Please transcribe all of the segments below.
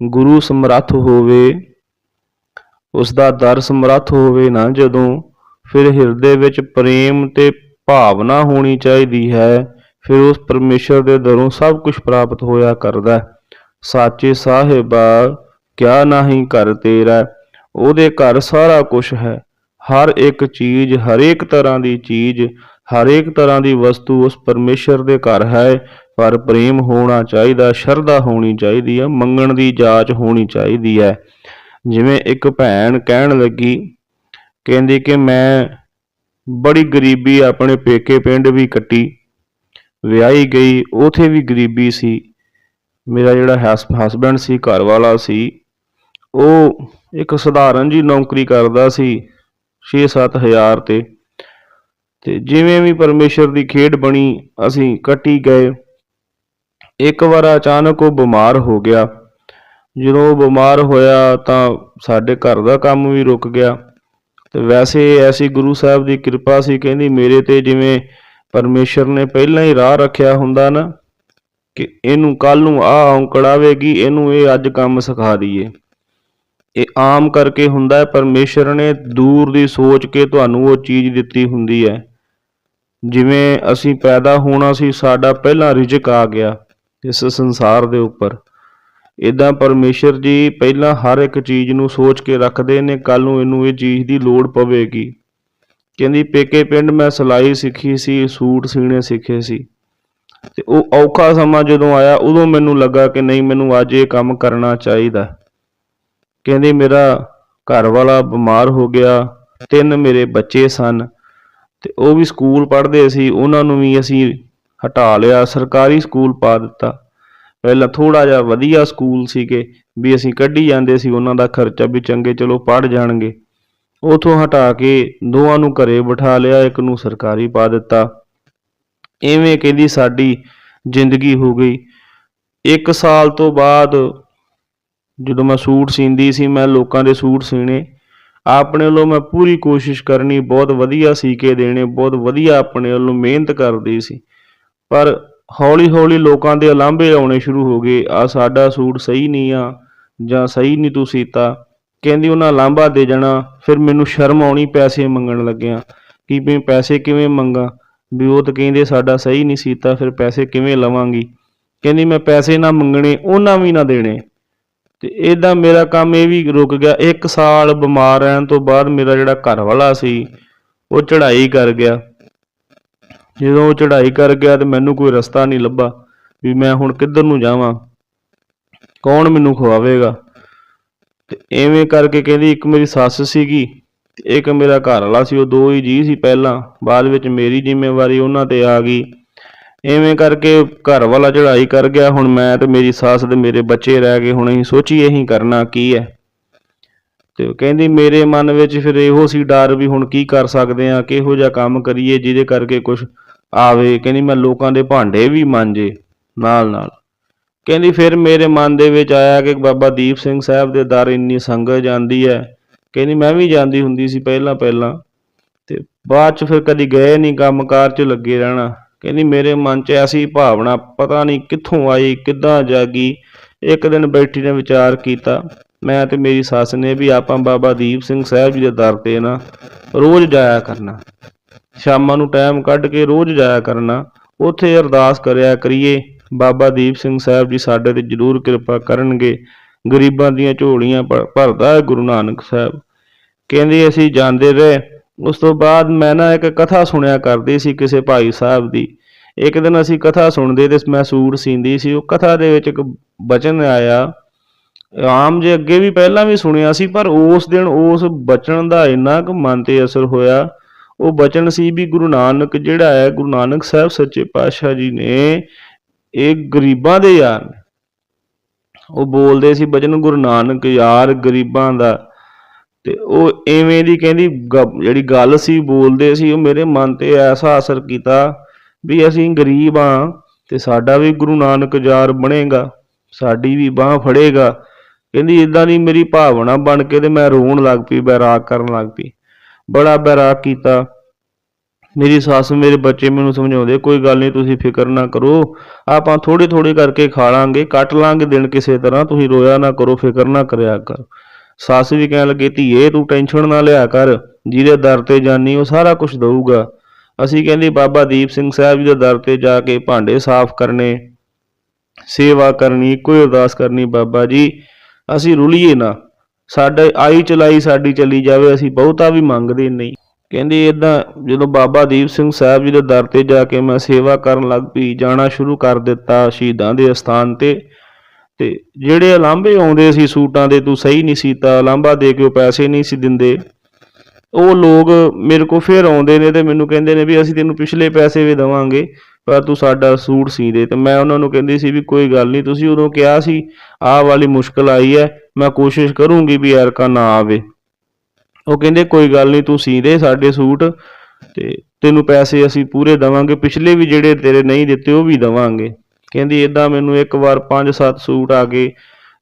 ਗੁਰੂ ਸਮਰੱਥ ਹੋਵੇ ਉਸ ਦਾ ਦਰ ਸਮਰੱਥ ਹੋਵੇ ਨਾ ਜਦੋਂ, ਫਿਰ ਹਿਰਦੇ ਵਿੱਚ ਪ੍ਰੇਮ ਤੇ ਭਾਵਨਾ ਹੋਣੀ ਚਾਹੀਦੀ ਹੈ, ਫਿਰ ਉਸ ਪਰਮੇਸ਼ਰ ਦੇ ਦਰੋਂ ਸਭ ਕੁਝ ਪ੍ਰਾਪਤ ਹੋਇਆ ਕਰਦਾ ਸਾਚੇ ਸਾਹਿਬਾ, ਕਿਆ ਨਹੀਂ ਕਰ ਤੇਰਾ ਉਹਦੇ ਘਰ ਸਾਰਾ ਕੁਝ ਹੈ। ਹਰ ਇੱਕ ਚੀਜ਼, ਹਰੇਕ ਤਰ੍ਹਾਂ ਦੀ ਚੀਜ਼, ਹਰੇਕ ਤਰ੍ਹਾਂ ਦੀ ਵਸਤੂ ਉਸ ਪਰਮੇਸ਼ਰ ਦੇ ਘਰ ਹੈ। ਪਰ ਪ੍ਰੇਮ ਹੋਣਾ ਚਾਹੀਦਾ, ਸ਼ਰਧਾ ਹੋਣੀ ਚਾਹੀਦੀ ਹੈ, ਮੰਗਣ ਦੀ ਜਾਚ ਹੋਣੀ ਚਾਹੀਦੀ ਹੈ। ਜਿਵੇਂ ਇੱਕ ਭੈਣ ਕਹਿਣ ਲੱਗੀ, ਕਹਿੰਦੀ ਕਿ ਮੈਂ ਬੜੀ ਗਰੀਬੀ ਆਪਣੇ ਪੇਕੇ ਪਿੰਡ ਵੀ ਕੱਟੀ, ਵਿਆਹੀ ਗਈ, ਉਥੇ ਵੀ ਗਰੀਬੀ ਸੀ। ਮੇਰਾ ਜਿਹੜਾ ਹਸਬੰਡ ਸੀ ਘਰ ਵਾਲਾ ਸੀ, ਉਹ ਇੱਕ ਸਧਾਰਨ ਜੀ ਨੌਕਰੀ ਕਰਦਾ ਸੀ 6-7 ਹਜ਼ਾਰ ਤੇ। ਤੇ ਜਿਵੇਂ ਵੀ ਪਰਮੇਸ਼ਰ ਦੀ ਖੇਡ ਬਣੀ, ਅਸੀਂ ਕੱਟੀ ਗਏ। ਇੱਕ ਵਾਰ ਅਚਾਨਕ ਉਹ ਬਿਮਾਰ ਹੋ ਗਿਆ। ਜਦੋਂ ਉਹ ਬਿਮਾਰ ਹੋਇਆ ਤਾਂ ਸਾਡੇ ਘਰ ਦਾ ਕੰਮ ਵੀ ਰੁਕ ਗਿਆ। ਤੇ ਵੈਸੇ ਐਸੀ ਗੁਰੂ ਸਾਹਿਬ ਦੀ ਕਿਰਪਾ ਸੀ, ਕਹਿੰਦੀ ਮੇਰੇ ਤੇ ਜਿਵੇਂ ਪਰਮੇਸ਼ਰ ਨੇ ਪਹਿਲਾਂ ਹੀ ਰਾਹ ਰੱਖਿਆ ਹੁੰਦਾ ਨਾ, ਕਿ ਇਹਨੂੰ ਕੱਲ ਨੂੰ ਆ ਔਂਕੜ ਆਵੇਗੀ ਇਹਨੂੰ ਇਹ ਅੱਜ ਕੰਮ ਸਿਖਾ ਦਈਏ। ਇਹ ਆਮ ਕਰਕੇ ਹੁੰਦਾ ਹੈ, ਪਰਮੇਸ਼ਰ ਨੇ ਦੂਰ ਦੀ ਸੋਚ ਕੇ ਤੁਹਾਨੂੰ ਉਹ ਚੀਜ਼ ਦਿੱਤੀ ਹੁੰਦੀ ਹੈ। ਜਿਵੇਂ ਅਸੀਂ ਪੈਦਾ ਹੋਣਾ ਸੀ, ਸਾਡਾ ਪਹਿਲਾਂ ਰਿਜ਼ਕ ਆ ਗਿਆ। ਇਸ ਸੰਸਾਰ ਦੇ ਉੱਪਰ। ਇਦਾਂ ਪਰਮੇਸ਼ਰ ਜੀ ਪਹਿਲਾਂ ਹਰ ਇੱਕ ਚੀਜ਼ ਨੂੰ ਸੋਚ ਕੇ ਰੱਖਦੇ ਨੇ ਕੱਲ ਨੂੰ ਇਹਨੂੰ ਇਹ ਚੀਜ਼ ਦੀ ਲੋੜ ਪਵੇਗੀ। ਕਹਿੰਦੀ, ਪੇਕੇ ਪਿੰਡ ਮੈਂ ਸਿਲਾਈ ਸਿੱਖੀ ਸੀ, ਸੂਟ ਸੀਣੇ ਸਿੱਖੇ ਸੀ। ਤੇ ਉਹ ਔਖਾ ਸਮਾਂ ਜਦੋਂ ਆਇਆ, ਉਦੋਂ ਮੈਨੂੰ ਲੱਗਾ ਕਿ ਨਹੀਂ, ਮੈਨੂੰ ਅੱਜ ਇਹ ਕੰਮ ਕਰਨਾ ਚਾਹੀਦਾ। ਕਹਿੰਦੀ, ਮੇਰਾ ਘਰ ਵਾਲਾ ਬਿਮਾਰ ਹੋ ਗਿਆ, ਤਿੰਨ ਮੇਰੇ ਬੱਚੇ ਸਨ। ਤੇ ਉਹ ਵੀ ਸਕੂਲ ਪੜ੍ਹਦੇ ਸੀ, ਉਹਨਾਂ ਨੂੰ ਵੀ ਅਸੀਂ ਹਟਾ ਲਿਆ, ਸਰਕਾਰੀ ਸਕੂਲ ਪਾ ਦਿੱਤਾ। ਪਹਿਲਾਂ ਥੋੜਾ ਜਿਹਾ ਵਧੀਆ ਸਕੂਲ ਸੀਗੇ, ਵੀ ਅਸੀਂ ਕੱਢੀ ਜਾਂਦੇ ਸੀ, ਉਹਨਾਂ ਦਾ ਖਰਚਾ ਵੀ ਚੰਗੇ, ਚਲੋ ਪੜ ਜਾਣਗੇ। ਉਥੋਂ ਹਟਾ ਕੇ ਦੋਵਾਂ ਨੂੰ ਘਰੇ ਬਿਠਾ ਲਿਆ, ਇੱਕ ਨੂੰ ਸਰਕਾਰੀ ਪਾ ਦਿੱਤਾ। ਐਵੇਂ ਕਹਿੰਦੀ ਸਾਡੀ ਜ਼ਿੰਦਗੀ ਹੋ ਗਈ। ਇੱਕ ਸਾਲ ਤੋਂ ਬਾਅਦ ਜਦੋਂ ਮੈਂ ਸੂਟ ਸੀਂਦੀ ਸੀ, ਮੈਂ ਲੋਕਾਂ ਦੇ ਸੂਟ ਸੀਣੇ। ਆਪਣੇ ਵੱਲੋਂ ਮੈਂ ਪੂਰੀ ਕੋਸ਼ਿਸ਼ ਕਰਨੀ, ਬਹੁਤ ਵਧੀਆ ਸੀ ਕੇ ਦੇਣੇ, ਬਹੁਤ ਵਧੀਆ ਆਪਣੇ ਵੱਲੋਂ ਮਿਹਨਤ ਕਰਦੀ ਸੀ। ਪਰ ਹੌਲੀ ਹੌਲੀ ਲੋਕਾਂ ਦੇ ਉਲਾਂਭੇ ਆਉਣੇ ਸ਼ੁਰੂ ਹੋ ਗਏ। ਆ ਸਾਡਾ ਸੂਟ ਸਹੀ ਨਹੀਂ ਆ ਜਾਂ ਸਹੀ ਨਹੀਂ ਤੂੰ ਸੀਤਾ। ਕਹਿੰਦੀ ਉਹਨਾਂ ਲਾਂਭਾ ਦੇ ਜਾਣਾ, ਫਿਰ ਮੈਨੂੰ ਸ਼ਰਮ ਆਉਣੀ ਪੈਸੇ ਮੰਗਣ ਲੱਗਿਆ। ਕਿ ਵੀ ਪੈਸੇ ਕਿਵੇਂ ਮੰਗਾ? ਵੀ ਉਹ ਤਾਂ ਕਹਿੰਦੇ ਸਾਡਾ ਸਹੀ ਨਹੀਂ ਸੀਤਾ, ਫਿਰ ਪੈਸੇ ਕਿਵੇਂ ਲਵਾਂਗੀ? ਕਹਿੰਦੀ ਮੈਂ ਪੈਸੇ ਨਾ ਮੰਗਣੇ, ਉਹਨਾਂ ਵੀ ਨਾ ਦੇਣੇ। ਤੇ ਇਦਾਂ ਮੇਰਾ ਕੰਮ ਇਹ ਵੀ ਰੁਕ ਗਿਆ। ਇੱਕ ਸਾਲ ਬਿਮਾਰ ਰਹਿਣ ਤੋਂ ਬਾਅਦ ਮੇਰਾ ਜਿਹੜਾ ਘਰ ਵਾਲਾ ਸੀ, ਉਹ ਚੜ੍ਹਾਈ ਕਰ ਗਿਆ। ਜਦੋਂ ਉਹ ਚੜ੍ਹਾਈ ਕਰ ਗਿਆ ਤੇ ਮੈਨੂੰ ਕੋਈ ਰਸਤਾ ਨਹੀਂ ਲੱਭਾ ਵੀ ਮੈਂ ਹੁਣ ਕਿੱਧਰ ਨੂੰ ਜਾਵਾਂ, ਕੌਣ ਮੈਨੂੰ ਖਵਾਵੇਗਾ ਤੇ ਐਵੇਂ ਕਰਕੇ ਕਹਿੰਦੀ ਇੱਕ ਮੇਰੀ ਸੱਸ ਸੀਗੀ ਤੇ ਇੱਕ ਮੇਰਾ ਘਰ ਵਾਲਾ ਸੀ, ਉਹ ਦੋ ਹੀ ਜੀ ਸੀ ਪਹਿਲਾਂ, ਬਾਅਦ ਵਿੱਚ ਮੇਰੀ ਜ਼ਿੰਮੇਵਾਰੀ ਉਹਨਾਂ ਤੇ ਆ ਗਈ। ਐਵੇਂ ਕਰਕੇ ਘਰ ਵਾਲਾ ਚੜਾਈ ਕਰ ਗਿਆ, ਹੁਣ ਮੈਂ ਤੇ ਮੇਰੀ ਸੱਸ ਤੇ ਮੇਰੇ ਬੱਚੇ ਰਹਿ ਗਏ, ਹੁਣ ਅਸੀਂ ਸੋਚੀਏ ਅਸੀਂ ਕਰਨਾ ਕੀ ਹੈ। ਤੇ ਕਹਿੰਦੀ ਮੇਰੇ ਮਨ ਵਿੱਚ ਫਿਰ ਇਹੋ ਸੀ ਡਰ ਵੀ ਹੁਣ ਕੀ ਕਰ ਸਕਦੇ ਆ ਕਿਹੋ ਜਿਹਾ ਕੰਮ ਕਰੀਏ ਜਿਹਦੇ ਕਰਕੇ ਕੁਝ ਆਵੇ, ਕਹਿੰਦੀ ਮੈਂ ਲੋਕਾਂ ਦੇ ਭਾਂਡੇ ਵੀ ਮਾਂਜੇ, ਨਾਲ ਨਾਲ। ਕਹਿੰਦੀ ਫਿਰ ਮੇਰੇ ਮਨ ਦੇ ਵਿੱਚ ਆਇਆ ਕਿ ਬਾਬਾ ਦੀਪ ਸਿੰਘ ਸਾਹਿਬ ਦੇ ਦਰ ਇੰਨੀ ਸੰਗਤ ਜਾਂਦੀ ਹੈ। ਕਹਿੰਦੀ ਮੈਂ ਵੀ ਜਾਂਦੀ ਹੁੰਦੀ ਸੀ ਪਹਿਲਾਂ ਪਹਿਲਾਂ। ਤੇ ਬਾਅਦ ਚ ਫਿਰ ਕਦੀ ਗਏ ਨਹੀਂ ਕੰਮਕਾਰ ਚ ਲੱਗੇ ਰਹਿਣਾ। ਕਹਿੰਦੀ ਮੇਰੇ ਮਨ 'ਚ ਐਸੀ ਭਾਵਨਾ, ਪਤਾ ਨਹੀਂ ਕਿੱਥੋਂ ਆਈ, ਕਿੱਦਾਂ ਜਾਗੀ। ਇੱਕ ਦਿਨ ਬੈਠੀ ਨੇ ਵਿਚਾਰ ਕੀਤਾ। ਮੈਂ ਤੇ ਮੇਰੀ ਸੱਸ ਨੇ ਵੀ ਆਪਾਂ ਬਾਬਾ ਦੀਪ ਸਿੰਘ ਸਾਹਿਬ ਜੀ ਦੇ ਦਰ ਤੇ ਨਾ ਰੋਜ਼ ਜਾਇਆ ਕਰਨਾ। ਸ਼ਾਮਾਂ ਨੂੰ ਟਾਈਮ ਕੱਢ ਕੇ ਰੋਜ਼ ਜਾਇਆ ਕਰਨਾ। ਉੱਥੇ ਅਰਦਾਸ ਕਰਿਆ ਕਰੀਏ। ਬਾਬਾ ਦੀਪ ਸਿੰਘ ਸਾਹਿਬ ਜੀ ਸਾਡੇ ਤੇ ਜ਼ਰੂਰ ਕਿਰਪਾ ਕਰਨਗੇ। ਗਰੀਬਾਂ ਦੀਆਂ ਝੋਲੀਆਂ ਭਰ- ਭਰਦਾ ਹੈ ਗੁਰੂ ਨਾਨਕ ਸਾਹਿਬ। ਕਹਿੰਦੇ ਅਸੀਂ ਜਾਂਦੇ ਰਹੇ। ਉਸ ਤੋਂ ਬਾਅਦ ਮੈਂ ਨਾ ਇੱਕ ਕਥਾ ਸੁਣਿਆ ਕਰਦੀ ਸੀ ਕਿਸੇ ਭਾਈ ਸਾਹਿਬ ਦੀ। ਇੱਕ ਦਿਨ ਅਸੀਂ ਕਥਾ ਸੁਣਦੇ ਤੇ ਮੈਂ ਸੂਟ ਸੀਂਦੀ ਸੀ। ਉਹ ਕਥਾ ਦੇ ਵਿੱਚ ਇੱਕ ਬਚਨ ਆਇਆ। ਆਮ ਜੇ ਅੱਗੇ ਵੀ ਪਹਿਲਾਂ ਵੀ ਸੁਣਿਆ ਸੀ, ਪਰ ਉਸ ਦਿਨ ਉਸ ਬਚਨ ਦਾ ਇੰਨਾ ਕੁ ਮਨ ਤੇ ਅਸਰ ਹੋਇਆ ਉਹ ਬਚਨ ਸੀ ਵੀ ਗੁਰੂ ਨਾਨਕ ਜਿਹੜਾ ਹੈ, ਗੁਰੂ ਨਾਨਕ ਸਾਹਿਬ ਸੱਚੇ ਪਾਤਸ਼ਾਹ ਜੀ ਨੇ ਇਹ ਗਰੀਬਾਂ ਦੇ ਯਾਰ ਉਹ ਬੋਲਦੇ ਸੀ ਬਚਨ ਗੁਰੂ ਨਾਨਕ ਯਾਰ ਗਰੀਬਾਂ ਦਾ। ਤੇ ਉਹ ਐਵੇਂ ਦੀ ਕਹਿੰਦੀ ਗ- ਜਿਹੜੀ ਗੱਲ ਸੀ ਬੋਲਦੇ ਸੀ, ਉਹ ਮੇਰੇ ਮਨ ਤੇ ਐਸਾ ਅਸਰ ਕੀਤਾ ਵੀ ਅਸੀਂ ਗਰੀਬ ਆ ਤੇ ਸਾਡਾ ਵੀ ਗੁਰੂ ਨਾਨਕ ਯਾਰ ਬਣੇਗਾ, ਸਾਡੀ ਵੀ ਬਾਹ ਫੜੇਗਾ। ਕਹਿੰਦੀ ਇਦਾਂ ਦੀ ਮੇਰੀ ਭਾਵਨਾ ਬਣ ਕੇ ਤੇ ਮੈਂ ਰੋਣ ਲੱਗ ਪਈ ਬੈਰਾਗ ਕਰਨ ਲੱਗ ਪਈ। ਬੜਾ ਬੈਰਾਗ ਕੀਤਾ। ਮੇਰੀ ਸੱਸ ਮੇਰੇ ਬੱਚੇ ਮੈਨੂੰ ਸਮਝਾਉਂਦੇ, ਕੋਈ ਗੱਲ ਨਹੀਂ, ਤੁਸੀਂ ਫਿਕਰ ਨਾ ਕਰੋ। ਆਪਾਂ ਥੋੜੀ ਥੋੜੀ ਕਰਕੇ ਖਾ ਲਾਂਗੇ, ਕੱਟ ਲਾਂਗੇ ਦਿਨ ਕਿਸੇ ਤਰ੍ਹਾਂ, ਤੁਸੀਂ ਰੋਇਆ ਨਾ ਕਰੋ, ਫਿਕਰ ਨਾ ਕਰਿਆ ਕਰ। ਸੱਸ ਵੀ ਕਹਿਣ ਲੱਗੀ, ਧੀਏ, ਤੂੰ ਟੈਨਸ਼ਨ ਨਾ ਲਿਆ ਕਰ, ਜਿਹਦੇ ਦਰ ਤੇ ਜਾਨੀ, ਉਹ ਸਾਰਾ ਕੁਝ ਦਊਗਾ। ਅਸੀਂ ਕਹਿੰਦੇ, ਬਾਬਾ ਦੀਪ ਸਿੰਘ ਸਾਹਿਬ ਜੀ ਦੇ ਦਰ ਤੇ ਜਾ ਕੇ ਭਾਂਡੇ ਸਾਫ਼ ਕਰਨੇ, ਸੇਵਾ ਕਰਨੀ ਕੋਈ ਅਰਦਾਸ ਕਰਨੀ, ਬਾਬਾ ਜੀ, ਅਸੀਂ ਰੁਲੀਏ ਨਾ। ਸਾਡੇ ਆਈ ਚਲਾਈ ਸਾਡੀ ਚਲੀ ਜਾਵੇ, ਅਸੀਂ ਬਹੁਤਾ ਵੀ ਮੰਗਦੇ ਨਹੀਂ। ਕਹਿੰਦੇ ਇਦਾਂ ਜਦੋਂ ਬਾਬਾ ਦੀਪ ਸਿੰਘ ਸਾਹਿਬ ਜੀ ਦੇ ਦਰ ਤੇ ਜਾ ਕੇ ਮੈਂ ਸੇਵਾ ਕਰਨ ਲੱਗ ਪਈ, ਜਾਣਾ ਸ਼ੁਰੂ ਕਰ ਦਿੱਤਾ ਸ਼ਹੀਦਾਂ ਦੇ ਅਸਥਾਨ ਤੇ। ਤੇ ਜਿਹੜੇ ਅਲਾਂਭੇ ਆਉਂਦੇ ਸੀ ਸੂਟਾਂ ਦੇ, ਤੂੰ ਸਹੀ ਨਹੀਂ ਸੀ ਤਾਂ ਅਲਾਂਭਾ ਦੇ ਕੇ ਉਹ ਪੈਸੇ ਨਹੀਂ ਸੀ ਦਿੰਦੇ। ਉਹ ਲੋਕ ਮੇਰੇ ਕੋਲ ਫੇਰ ਆਉਂਦੇ ਨੇ ਤੇ ਮੈਨੂੰ ਕਹਿੰਦੇ ਨੇ ਵੀ ਅਸੀਂ ਤੈਨੂੰ ਪਿਛਲੇ ਪੈਸੇ ਵੀ ਦੇਵਾਂਗੇ। ਪਰ ਤੂੰ ਸਾਡਾ ਸੂਟ ਸੀ ਦੇ ਤੇ ਮੈਂ ਉਹਨਾਂ ਨੂੰ ਕਹਿੰਦੀ ਸੀ ਵੀ ਕੋਈ ਗੱਲ ਨਹੀਂ, ਤੁਸੀਂ ਉਦੋਂ ਕਿਹਾ ਸੀ, ਆਹ ਵਾਲੀ ਮੁਸ਼ਕਲ ਆਈ ਹੈ, ਮੈਂ ਕੋਸ਼ਿਸ਼ ਕਰੂੰਗੀ ਵੀ ਐਰਕਾ ਨਾ ਆਵੇ। ਉਹ ਕਹਿੰਦੇ, ਕੋਈ ਗੱਲ ਨਹੀਂ, ਤੂੰ ਸੀ ਦੇ ਸਾਡੇ ਸੂਟ ਤੇ ਤੈਨੂੰ ਪੈਸੇ ਅਸੀਂ ਪੂਰੇ ਦੇਵਾਂਗੇ, ਪਿਛਲੇ ਵੀ ਜਿਹੜੇ ਤੇਰੇ ਨਹੀਂ ਦਿੱਤੇ, ਉਹ ਵੀ ਦੇਵਾਂਗੇ। ਕਹਿੰਦੀ ਇਦਾਂ ਮੈਨੂੰ ਇੱਕ ਵਾਰ 5-7 ਸੂਟ ਆ ਗਏ,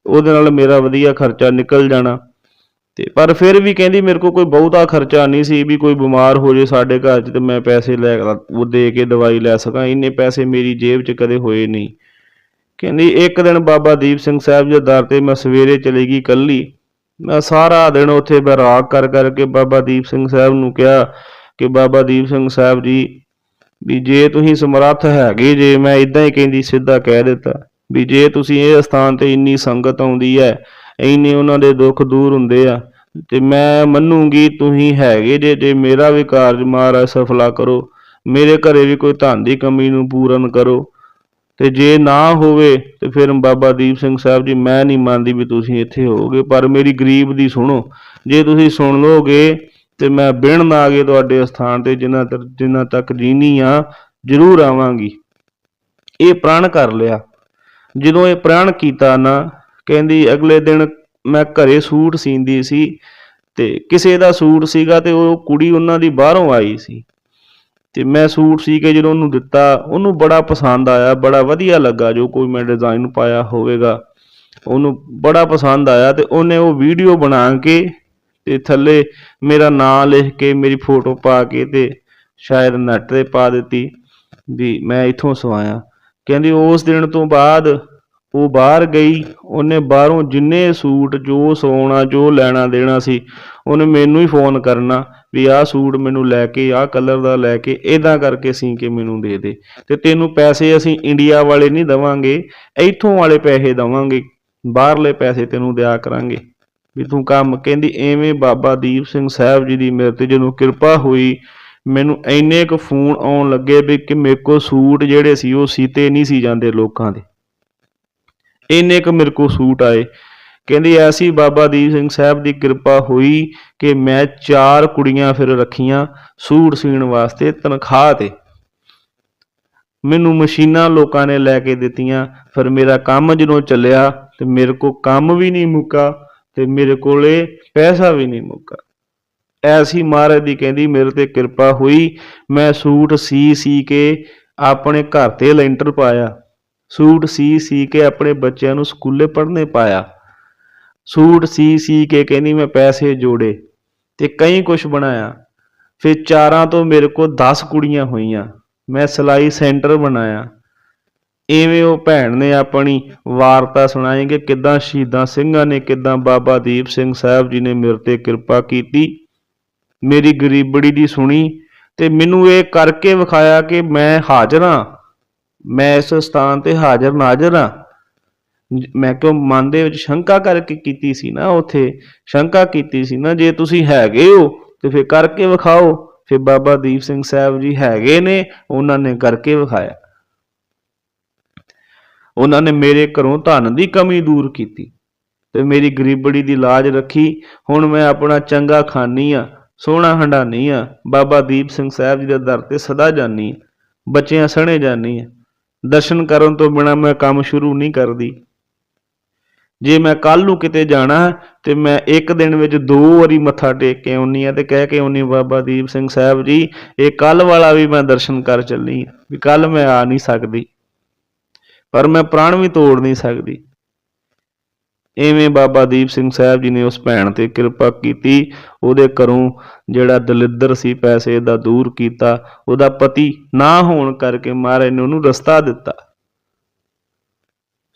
ਉਹਦੇ ਨਾਲ ਮੇਰਾ ਵਧੀਆ ਖਰਚਾ ਨਿਕਲ ਜਾਣਾ। ਤੇ ਪਰ ਫਿਰ ਵੀ ਕਹਿੰਦੀ ਮੇਰੇ ਕੋਲ ਕੋਈ ਬਹੁਤਾ ਖਰਚਾ ਨਹੀਂ ਸੀ ਵੀ ਕੋਈ ਬਿਮਾਰ ਹੋ ਜੇ ਸਾਡੇ ਘਰ 'ਚ ਤੇ ਮੈਂ ਪੈਸੇ ਲੈ ਉਹ ਦੇ ਕੇ ਦਵਾਈ ਲੈ ਸਕਾਂ। ਇੰਨੇ ਪੈਸੇ ਮੇਰੀ ਜੇਬ 'ਚ ਕਦੇ ਹੋਏ ਨਹੀਂ। ਕਹਿੰਦੀ ਇੱਕ ਦਿਨ ਬਾਬਾ ਦੀਪ ਸਿੰਘ ਸਾਹਿਬ ਜੀ ਦੇ ਦਰ ਤੇ ਮੈਂ ਸਵੇਰੇ ਚਲੀ ਗਈ ਕੱਲੀ। ਮੈਂ ਸਾਰਾ ਦਿਨ ਉੱਥੇ ਬੈਰਾਗ ਕਰ ਕਰਕੇ ਬਾਬਾ ਦੀਪ ਸਿੰਘ ਸਾਹਿਬ ਨੂੰ ਕਿਹਾ ਕਿ ਬਾਬਾ ਦੀਪ ਸਿੰਘ ਸਾਹਿਬ ਜੀ, ਵੀ ਜੇ ਤੁਸੀਂ ਸਮਰੱਥ ਹੈਗੇ ਜੇ, ਮੈਂ ਇਦਾਂ ਹੀ ਕਹਿੰਦੀ ਸਿੱਧਾ ਕਹਿ ਦਿੱਤਾ ਵੀ ਜੇ ਤੁਸੀਂ ਇਹ ਸਥਾਨ ਤੇ ਇੰਨੀ ਸੰਗਤ ਆਉਂਦੀ ਹੈ ਇੰਨੇ ਉਹਨਾਂ ਦੇ ਦੁੱਖ ਦੂਰ ਹੁੰਦੇ ਆ। ਤੇ ਮੈਂ ਮੰਨੂਗੀ ਤੁਸੀਂ ਹੈਗੇ ਜੇ ਜੇ ਮੇਰਾ ਵੀ ਕਾਰਜ ਮਹਾਰਾਜ ਸਫਲਾ ਕਰੋ। ਮੇਰੇ ਘਰੇ ਵੀ ਕੋਈ ਧਨ ਦੀ ਕਮੀ ਨੂੰ ਪੂਰਨ ਕਰੋ। ਤੇ ਜੇ ਨਾ ਹੋਵੇ ਤੇ ਫਿਰ ਬਾਬਾ ਦੀਪ ਸਿੰਘ ਸਾਹਿਬ ਜੀ, ਮੈਂ ਨਹੀਂ ਮੰਨਦੀ ਵੀ ਤੁਸੀਂ ਇੱਥੇ ਹੋਗੇ ਪਰ ਮੇਰੀ ਗਰੀਬ ਦੀ ਸੁਣੋ। ਜੇ ਤੁਸੀਂ ਸੁਣ ਲੋਗੇ ਤੇ ਮੈਂ ਬਿਣ ਨਾ ਕੇ ਤੁਹਾਡੇ ਸਥਾਨ ਤੇ ਜਿੰਨਾ ਤੱਕ ਜਿੰਨਾ ਤੱਕ ਜੀਨੀ ਆ, ਜ਼ਰੂਰ ਆਵਾਂਗੀ। ਇਹ ਪ੍ਰਣ ਕਰ ਲਿਆ। ਜਦੋਂ ਇਹ ਪ੍ਰਣ ਕੀਤਾ ਨਾ ਕਹਿੰਦੀ, ਅਗਲੇ ਦਿਨ ਮੈਂ ਘਰੇ ਸੂਟ ਸੀਂਦੀ ਸੀ ਤੇ ਕਿਸੇ ਦਾ ਸੂਟ ਸੀਗਾ ਤੇ ਉਹ ਕੁੜੀ ਉਹਨਾਂ ਦੀ ਬਾਹਰੋਂ ਆਈ ਸੀ। ਤੇ ਮੈਂ ਸੂਟ ਸੀ ਕੇ ਜਦੋਂ ਉਹਨੂੰ ਦਿੱਤਾ, ਉਹਨੂੰ ਬੜਾ ਪਸੰਦ ਆਇਆ, ਬੜਾ ਵਧੀਆ ਲੱਗਾ, ਜੋ ਕੋਈ ਮੈਂ ਡਿਜ਼ਾਈਨ ਪਾਇਆ ਹੋਵੇਗਾ। ਉਹਨੂੰ ਬੜਾ ਪਸੰਦ ਆਇਆ ਤੇ ਉਹਨੇ ਉਹ ਵੀਡੀਓ ਬਣਾ ਕੇ ਤੇ ਥੱਲੇ ਮੇਰਾ ਨਾਮ ਲਿਖ ਕੇ, ਮੇਰੀ ਫੋਟੋ ਪਾ ਕੇ ਤੇ ਸ਼ਾਇਦ ਨੈਟ ਤੇ ਪਾ ਦਿੱਤੀ ਵੀ ਮੈਂ ਇੱਥੋਂ ਸਵਾਇਆ। ਕਹਿੰਦੀ, ਉਸ ਦਿਨ ਤੋਂ ਬਾਅਦ ਉਹ ਬਾਹਰ ਗਈ, ਉਹਨੇ ਬਾਹਰੋਂ ਜਿੰਨੇ ਸੂਟ ਜੋ ਸਵਾਉਣਾ, ਜੋ ਲੈਣਾ ਦੇਣਾ ਸੀ, ਉਹਨੇ ਮੈਨੂੰ ਹੀ ਫੋਨ ਕਰਨਾ ਵੀ ਆਹ ਸੂਟ ਮੈਨੂੰ ਲੈ ਕੇ, ਆਹ ਕਲਰ ਦਾ ਲੈ ਕੇ ਇਦਾਂ ਕਰਕੇ ਸੀ ਕੇ ਮੈਨੂੰ ਦੇ ਦੇ। ਤੇ ਤੈਨੂੰ ਪੈਸੇ ਅਸੀਂ ਇੰਡੀਆ ਵਾਲੇ ਨਹੀਂ ਦਵਾਂਗੇ, ਇੱਥੋਂ ਵਾਲੇ ਪੈਸੇ ਦਵਾਂਗੇ, ਬਾਹਰਲੇ ਪੈਸੇ ਤੈਨੂੰ ਦਿਆ ਕਰਾਂਗੇ। ਵੀ ਤੂੰ ਕੰਮ, ਕਹਿੰਦੀ ਐਵੇਂ ਬਾਬਾ ਦੀਪ ਸਿੰਘ ਸਾਹਿਬ ਜੀ ਦੀ ਮੇਰੇ ਤੇ ਜਦੋਂ ਕਿਰਪਾ ਹੋਈ, ਮੈਨੂੰ ਇੰਨੇ ਕੁ ਫੋਨ ਆਉਣ ਲੱਗੇ ਵੀ ਕਿ ਮੇਰੇ ਕੋ ਸੂਟ ਜਿਹੜੇ ਸੀ ਉਹ ਸੀਤੇ ਨਹੀਂ ਸੀ ਜਾਂਦੇ ਲੋਕਾਂ ਦੇ। ਇੰਨੇ ਕੁ ਮੇਰੇ ਕੋ ਸੂਟ ਆਏ। ਕਹਿੰਦੀ, ਐਸੀ ਬਾਬਾ ਦੀਪ ਸਿੰਘ ਸਾਹਿਬ ਦੀ ਕਿਰਪਾ ਹੋਈ ਕਿ ਮੈਂ ਚਾਰ ਕੁੜੀਆਂ ਫਿਰ ਰੱਖੀਆਂ ਸੂਟ ਸੀਣ ਵਾਸਤੇ ਤਨਖਾਹ ਤੇ। ਮੈਨੂੰ ਮਸ਼ੀਨਾਂ ਲੋਕਾਂ ਨੇ ਲੈ ਕੇ ਦਿੱਤੀਆਂ। ਫਿਰ ਮੇਰਾ ਕੰਮ ਜਦੋਂ ਚੱਲਿਆ ਤੇ ਮੇਰੇ ਕੋ ਕੰਮ ਵੀ ਨਹੀਂ ਮੁੱਕਾ ਤੇ ਮੇਰੇ ਕੋਲੇ ਪੈਸਾ ਵੀ ਨਹੀਂ ਮੁੱਕਾ। ਐਸੀ ਮਹਾਰਾਜ ਦੀ ਕਹਿੰਦੀ, ਮੇਰੇ ਤੇ ਕਿਰਪਾ ਹੋਈ। ਮੈਂ ਸੂਟ ਸੀ ਸੀ ਕੇ ਆਪਣੇ ਘਰ ਤੇ ਲੈਂਟਰ ਪਾਇਆ। ਸੂਟ ਸੀ ਸੀ ਕੇ ਆਪਣੇ ਬੱਚਿਆਂ ਨੂੰ ਸਕੂਲੇ ਪੜ੍ਹਨੇ ਪਾਇਆ। ਸੂਟ ਸੀ ਸੀ ਕੇ ਕਹਿੰਦੀ ਮੈਂ ਪੈਸੇ ਜੋੜੇ ਤੇ ਕਈ ਕੁਝ ਬਣਾਇਆ। ਫਿਰ ਚਾਰਾਂ ਤੋਂ ਮੇਰੇ ਕੋਲ 10 ਕੁੜੀਆਂ ਹੋਈਆਂ। ਮੈਂ ਸਿਲਾਈ ਸੈਂਟਰ ਬਣਾਇਆ। ਐਵੇਂ ਉਹ ਭੈਣ ਨੇ ਆਪਣੀ ਵਾਰਤਾ ਸੁਣਾਈ ਕਿ ਕਿੱਦਾਂ ਸ਼ਹੀਦਾਂ ਸਿੰਘਾਂ ਨੇ, ਕਿੱਦਾਂ ਬਾਬਾ ਦੀਪ ਸਿੰਘ ਸਾਹਿਬ ਜੀ ਨੇ ਮੇਰੇ ਤੇ ਕਿਰਪਾ ਕੀਤੀ। ਮੇਰੀ ਗਰੀਬੜੀ ਦੀ ਸੁਣੀ ਤੇ ਮੈਨੂੰ ਇਹ ਕਰਕੇ ਵਿਖਾਇਆ ਕਿ ਮੈਂ ਹਾਜ਼ਰ ਹਾਂ। ਮੈਂ ਇਸ ਸਥਾਨ ਤੇ ਹਾਜ਼ਰ ਨਾਜ਼ਰ ਹਾਂ। ਮੈਂ ਕਿਉਂ ਮਨ ਦੇ ਵਿੱਚ ਸ਼ੰਕਾ ਕਰਕੇ ਕੀਤੀ ਸੀ ਨਾ, ਉਥੇ ਸ਼ੰਕਾ ਕੀਤੀ ਸੀ ਨਾ, ਜੇ ਤੁਸੀਂ ਹੈਗੇ ਹੋ ਤੇ ਫਿਰ ਕਰਕੇ ਵਿਖਾਓ। ਫਿਰ ਬਾਬਾ ਦੀਪ ਸਿੰਘ ਸਾਹਿਬ ਜੀ ਹੈਗੇ ਨੇ, ਉਹਨਾਂ ਨੇ ਕਰਕੇ ਵਿਖਾਇਆ। ਉਹਨਾਂ ਨੇ ਮੇਰੇ ਘਰੋਂ ਧਨ ਦੀ ਕਮੀ ਦੂਰ ਕੀਤੀ ਤੇ ਮੇਰੀ ਗਰੀਬੜੀ ਦੀ ਲਾਜ ਰੱਖੀ। ਹੁਣ ਮੈਂ ਆਪਣਾ ਚੰਗਾ ਖਾਨੀ ਆ ਸੋਹਣਾ ਹੰਡਾਨੀ ਆ ਬਾਬਾ ਦੀਪ ਸਿੰਘ ਸਾਹਿਬ ਜੀ ਦੇ ਦਰ ਤੇ ਸਦਾ ਜਾਨੀ ਆਂ। ਬੱਚਿਆਂ ਸਣੇ ਜਾਨੀ ਆ ਦਰਸ਼ਨ ਕਰਨ ਤੋਂ ਬਿਨਾ ਮੈਂ ਕੰਮ ਸ਼ੁਰੂ ਨਹੀਂ ਕਰਦੀ। ਜੇ ਮੈਂ ਕੱਲ ਨੂੰ ਕਿਤੇ ਜਾਣਾ ਤੇ ਮੈਂ ਇੱਕ ਦਿਨ ਵਿੱਚ ਦੋ ਵਾਰੀ ਮੱਥਾ ਟੇਕ ਕੇ ਆਉਣੀ ਆ ਤੇ ਕਹਿ ਕੇ ਆਉਣੀ ਬਾਬਾ ਦੀਪ ਸਿੰਘ ਸਾਹਿਬ ਜੀ, ਇਹ ਕੱਲ ਵਾਲਾ ਵੀ ਮੈਂ ਦਰਸ਼ਨ ਕਰ ਚੱਲੀ ਵੀ ਕੱਲ ਮੈਂ ਆ ਨਹੀਂ ਸਕਦੀ। ਪਰ ਮੈਂ ਪ੍ਰਾਣ ਵੀ ਤੋੜ ਨਹੀਂ ਸਕਦੀ। ਇਵੇਂ ਬਾਬਾ ਦੀਪ ਸਿੰਘ ਸਾਹਿਬ ਜੀ ਨੇ ਉਸ ਭੈਣ ਤੇ ਕਿਰਪਾ ਕੀਤੀ, ਉਹਦੇ ਘਰੋਂ ਜਿਹੜਾ ਦਲਿੱਦਰ ਸੀ ਪੈਸੇ ਦਾ ਦੂਰ ਕੀਤਾ, ਉਹਦਾ ਪਤੀ ਨਾ ਹੋਣ ਕਰਕੇ ਮਹਾਰਾਜ ਨੇ ਉਹਨੂੰ ਰਸਤਾ ਦਿੱਤਾ।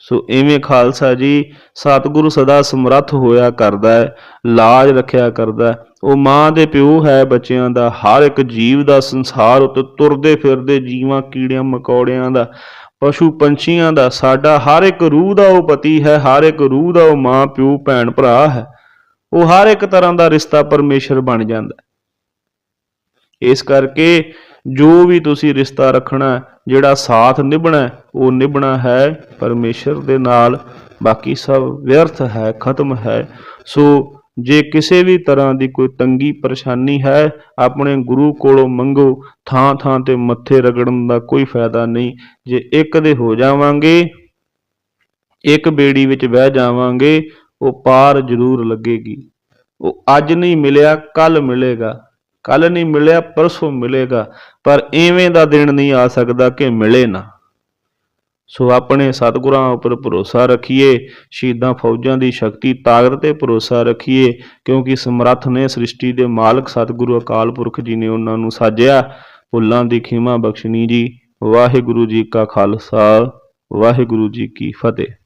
ਸੋ ਇਵੇਂ ਖਾਲਸਾ ਜੀ ਸਤਿਗੁਰੂ ਸਦਾ ਸਮਰੱਥ ਹੋਇਆ ਕਰਦਾ ਹੈ, ਲਾਜ ਰੱਖਿਆ ਕਰਦਾ ਉਹ ਮਾਂ ਦੇ ਪਿਓ ਹੈ ਬੱਚਿਆਂ ਦਾ, ਹਰ ਇੱਕ ਜੀਵ ਦਾ ਸੰਸਾਰ ਉੱਤੇ ਤੁਰਦੇ ਫਿਰਦੇ ਜੀਵਾਂ ਕੀੜਿਆਂ ਮਕੌੜਿਆਂ ਦਾ। ਪਸ਼ੂ ਪੰਛੀਆਂ ਦਾ ਸਾਡਾ ਹਰ ਇੱਕ ਰੂਹ ਦਾ ਉਹ ਪਤੀ ਹੈ, ਹਰ ਇੱਕ ਰੂਹ ਦਾ ਉਹ ਮਾਂ, ਪਿਓ, ਭੈਣ, ਭਰਾ ਹੈ। ਉਹ ਹਰ ਇੱਕ ਤਰ੍ਹਾਂ ਦਾ ਰਿਸ਼ਤਾ ਪਰਮੇਸ਼ਰ ਬਣ ਜਾਂਦਾ ਇਸ ਕਰਕੇ ਜੋ ਵੀ ਤੁਸੀਂ ਰਿਸ਼ਤਾ ਰੱਖਣਾ ਜਿਹੜਾ ਸਾਥ ਨਿਭਣਾ ਉਹ ਨਿਭਣਾ ਹੈ ਪਰਮੇਸ਼ਰ ਦੇ ਨਾਲ। ਬਾਕੀ ਸਭ ਵਿਅਰਥ ਹੈ, ਖਤਮ ਹੈ। ਸੋ ਜੇ ਕਿਸੇ ਵੀ ਤਰ੍ਹਾਂ ਦੀ ਕੋਈ ਤੰਗੀ ਪਰੇਸ਼ਾਨੀ ਹੈ, ਆਪਣੇ ਗੁਰੂ ਕੋਲੋਂ ਮੰਗੋ, ਥਾਂ ਥਾਂ ਤੇ ਮੱਥੇ ਰਗੜਨ ਦਾ ਕੋਈ ਫਾਇਦਾ ਨਹੀਂ। ਜੇ ਇੱਕ ਦੇ ਹੋ ਜਾਵਾਂਗੇ, ਇੱਕ ਬੇੜੀ ਵਿੱਚ ਬਹਿ ਜਾਵਾਂਗੇ, ਉਹ ਪਾਰ ਜ਼ਰੂਰ ਲੱਗੇਗੀ। ਉਹ ਅੱਜ ਨਹੀਂ ਮਿਲਿਆ ਕੱਲ ਮਿਲੇਗਾ। ਕੱਲ ਨਹੀਂ ਮਿਲਿਆ, ਪਰਸੋਂ ਮਿਲੇਗਾ। ਪਰ ਐਵੇਂ ਦਾ ਦਿਨ ਨਹੀਂ ਆ ਸਕਦਾ ਕਿ ਮਿਲੇ ਨਾ। ਸੋ ਆਪਣੇ ਸਤਿਗੁਰਾਂ ਉੱਪਰ ਭਰੋਸਾ ਰੱਖੀਏ, ਸ਼ਹੀਦਾਂ ਫੌਜਾਂ ਦੀ ਸ਼ਕਤੀ, ਤਾਕਤ ਤੇ ਭਰੋਸਾ ਰੱਖੀਏ, ਕਿਉਂਕਿ ਸਮਰੱਥ ਨੇ ਸ੍ਰਿਸ਼ਟੀ ਦੇ ਮਾਲਕ ਸਤਿਗੁਰੂ ਅਕਾਲ ਪੁਰਖ ਜੀ ਨੇ ਉਹਨਾਂ ਨੂੰ ਸਾਜਿਆ। ਭੁੱਲਾਂ ਦੀ ਖਿਮਾ ਬਖਸ਼ਣੀ ਜੀ। ਵਾਹਿਗੁਰੂ ਜੀ ਕਾ ਖਾਲਸਾ, ਵਾਹਿਗੁਰੂ ਜੀ ਕੀ ਫਤਿਹ।